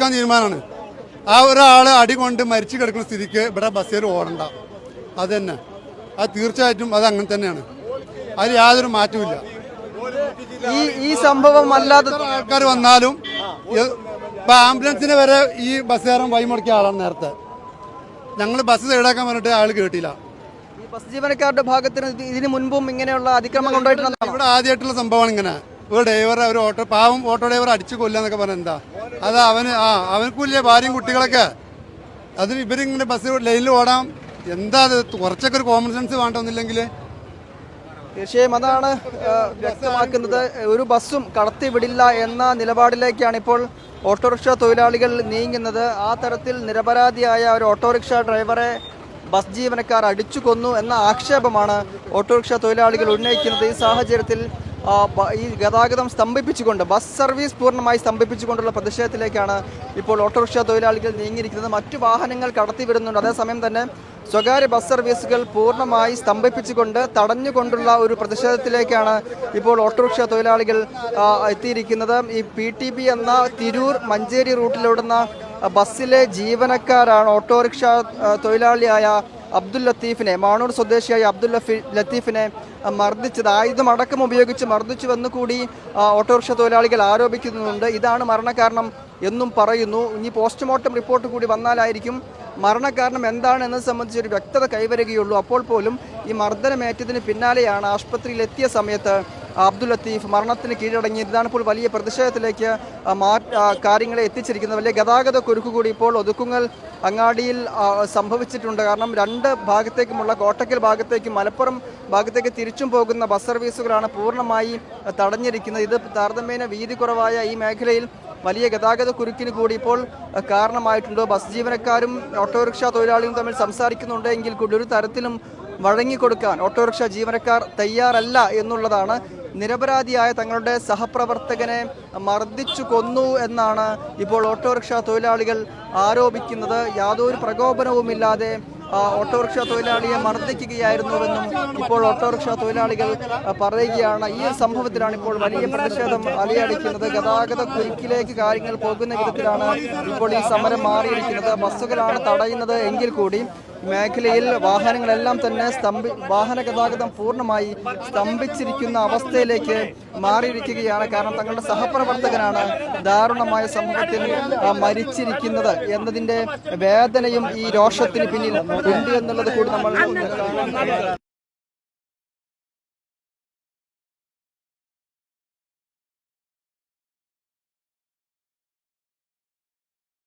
പിടിക്കാൻ തീരുമാനമാണ്. ആ ഒരാൾ അടി കൊണ്ട് മരിച്ചു കിടക്കുന്ന സ്ഥിതിക്ക് ഇവിടെ ബസ്സേർ ഓടണ്ട. അത് തന്നെ അത് തീർച്ചയായിട്ടും അത് അങ്ങനെ തന്നെയാണ്. അതിൽ യാതൊരു മാറ്റവും ഈ ഈ സംഭവം അല്ലാതെ ആൾക്കാർ വന്നാലും ഇപ്പൊ ആംബുലൻസിനെ വരെ ഈ ബസ്സുകാരൻ വഴിമുടക്കിയ ആളാണ് നേരത്തെ. ഞങ്ങൾ ബസ് സൈഡാക്കാൻ പറഞ്ഞിട്ട് ആൾ കേട്ടില്ല. ബസ് ജീവനക്കാരുടെ ഭാഗത്തിന് ഇതിനു ഇതിന് മുൻപും ഇങ്ങനെയുള്ള അതിക്രമങ്ങൾ ഉണ്ടായിട്ടുണ്ട് ഇവിടെ ആദ്യമായിട്ടുള്ള സംഭവമാണ് ഇങ്ങനെ. ഒരു ഡ്രൈവറെ ഒരു ഓട്ടോ പാവം ഓട്ടോ ഡ്രൈവർ അടിച്ചു കൊല്ലാന്നൊക്കെ പറഞ്ഞ എന്താ? അത് അവന് ആ അവനക്കൂല്ലേ ഭാര്യയും കുട്ടികളൊക്കെ. അതിന് ഇവരിങ്ങനെ ബസ് ലൈനിൽ ഓടാം. എന്താ അത്? കുറച്ചൊക്കെ ഒരു കോമൺ സെൻസ് വേണ്ടൊന്നില്ലെങ്കിൽ തീർച്ചയായും അതാണ് വ്യക്തമാക്കുന്നത്. ഒരു ബസ്സും കടത്തിവിടില്ല എന്ന നിലപാടിലേക്കാണ് ഇപ്പോൾ ഓട്ടോറിക്ഷ തൊഴിലാളികൾ നീങ്ങുന്നത്. ആ തരത്തിൽ നിരപരാധിയായ ഒരു ഓട്ടോറിക്ഷ ഡ്രൈവറെ ബസ് ജീവനക്കാർ അടിച്ചു കൊന്നു എന്ന ആക്ഷേപമാണ് ഓട്ടോറിക്ഷ തൊഴിലാളികൾ ഉന്നയിക്കുന്നത്. ഈ സാഹചര്യത്തിൽ ഈ ഗതാഗതം സ്തംഭിപ്പിച്ചുകൊണ്ട് ബസ് സർവീസ് പൂർണമായി സ്തംഭിപ്പിച്ചുകൊണ്ടുള്ള പ്രതിഷേധത്തിലേക്കാണ് ഇപ്പോൾ ഓട്ടോറിക്ഷ തൊഴിലാളികൾ നീങ്ങിയിരിക്കുന്നത്. മറ്റു വാഹനങ്ങൾ കടത്തിവിടുന്നുണ്ട്. അതേസമയം തന്നെ സ്വകാര്യ ബസ് സർവീസുകൾ പൂർണമായി സ്തംഭിപ്പിച്ചുകൊണ്ട് തടഞ്ഞുകൊണ്ടുള്ള ഒരു പ്രതിഷേധത്തിലേക്കാണ് ഇപ്പോൾ ഓട്ടോറിക്ഷ തൊഴിലാളികൾ എത്തിയിരിക്കുന്നത്. ഈ പി ടി എന്ന തിരൂർ മഞ്ചേരി റൂട്ടിലോടുന്ന ബസ്സിലെ ജീവനക്കാരാണ് ഓട്ടോറിക്ഷ തൊഴിലാളിയായ അബ്ദുൽ ലത്തീഫിനെ മാണൂർ സ്വദേശിയായ അബ്ദുൽ ലത്തീഫിനെ മർദ്ദിച്ചത്. ആയുധം അടക്കം ഉപയോഗിച്ച് മർദ്ദിച്ചുവെന്ന് കൂടി ഓട്ടോറിക്ഷ തൊഴിലാളികൾ ആരോപിക്കുന്നുണ്ട്. ഇതാണ് മരണകാരണം എന്നും പറയുന്നു. ഇനി പോസ്റ്റ്മോർട്ടം റിപ്പോർട്ട് കൂടി വന്നാലായിരിക്കും മരണകാരണം എന്താണ് എന്നത് സംബന്ധിച്ച് ഒരു വ്യക്തത കൈവരുകയുള്ളൂ. അപ്പോൾ പോലും ഈ മർദ്ദനമേറ്റതിന് പിന്നാലെയാണ് ആശുപത്രിയിലെത്തിയ സമയത്ത് അബ്ദുൽ ലത്തീഫ് മരണത്തിന് കീഴടങ്ങി. ഇതാണ് ഇപ്പോൾ വലിയ പ്രതിഷേധത്തിലേക്ക് കാര്യങ്ങളെ എത്തിച്ചിരിക്കുന്നത്. വലിയ ഗതാഗത കുരുക്ക് കൂടി ഇപ്പോൾ ഒതുക്കുങ്ങൽ അങ്ങാടിയിൽ സംഭവിച്ചിട്ടുണ്ട്. കാരണം രണ്ട് ഭാഗത്തേക്കുമുള്ള കോട്ടക്കൽ ഭാഗത്തേക്കും മലപ്പുറം ഭാഗത്തേക്ക് തിരിച്ചും പോകുന്ന ബസ് സർവീസുകളാണ് പൂർണമായി തടഞ്ഞിരിക്കുന്നത്. ഇത് താരതമ്യേന വീതി കുറവായ ഈ മേഖലയിൽ വലിയ ഗതാഗത കുരുക്കിന് കൂടി ഇപ്പോൾ കാരണമായിട്ടുണ്ട്. ബസ് ജീവനക്കാരും ഓട്ടോറിക്ഷ തൊഴിലാളികളും തമ്മിൽ സംസാരിക്കുന്നുണ്ടെങ്കിൽ കൂടി ഒരു തരത്തിലും വഴങ്ങിക്കൊടുക്കാൻ ഓട്ടോറിക്ഷ ജീവനക്കാർ തയ്യാറല്ല എന്നുള്ളതാണ് നിരപരാധിയായ തങ്ങളുടെ സഹപ്രവർത്തകനെ മർദ്ദിച്ചു കൊന്നു എന്നാണ് ഇപ്പോൾ ഓട്ടോറിക്ഷ തൊഴിലാളികൾ ആരോപിക്കുന്നത്. യാതൊരു പ്രകോപനവുമില്ലാതെ ഓട്ടോറിക്ഷ തൊഴിലാളിയെ മർദ്ദിക്കുകയായിരുന്നുവെന്നും ഇപ്പോൾ ഓട്ടോറിക്ഷ തൊഴിലാളികൾ പറയുകയാണ്. ഈ സംഭവത്തിലാണ് ഇപ്പോൾ വലിയ പ്രതിഷേധം അലയടിക്കുന്നത്. ഗതാഗത കുരുക്കിലേക്ക് കാര്യങ്ങൾ പോകുന്ന വിധത്തിലാണ് ഇപ്പോൾ ഈ സമരം മാറിയിരിക്കുന്നത്. ബസ്സുകളാണ് തടയുന്നത്. എങ്കിൽ കൂടി മേഖലയിൽ വാഹനങ്ങളെല്ലാം തന്നെ സ്തംഭി വാഹന ഗതാഗതം പൂർണമായി സ്തംഭിച്ചിരിക്കുന്ന അവസ്ഥയിലേക്ക് മാറിയിരിക്കുകയാണ്. കാരണം തങ്ങളുടെ സഹപ്രവർത്തകനാണ് ദാരുണമായ സംഭവത്തിൽ ആ, മരിച്ചിരിക്കുന്നത് എന്നതിന്റെ വേദനയും ഈ രോഷത്തിന് പിന്നിൽ ഉണ്ട് എന്നുള്ളത് കൂടി നമ്മൾ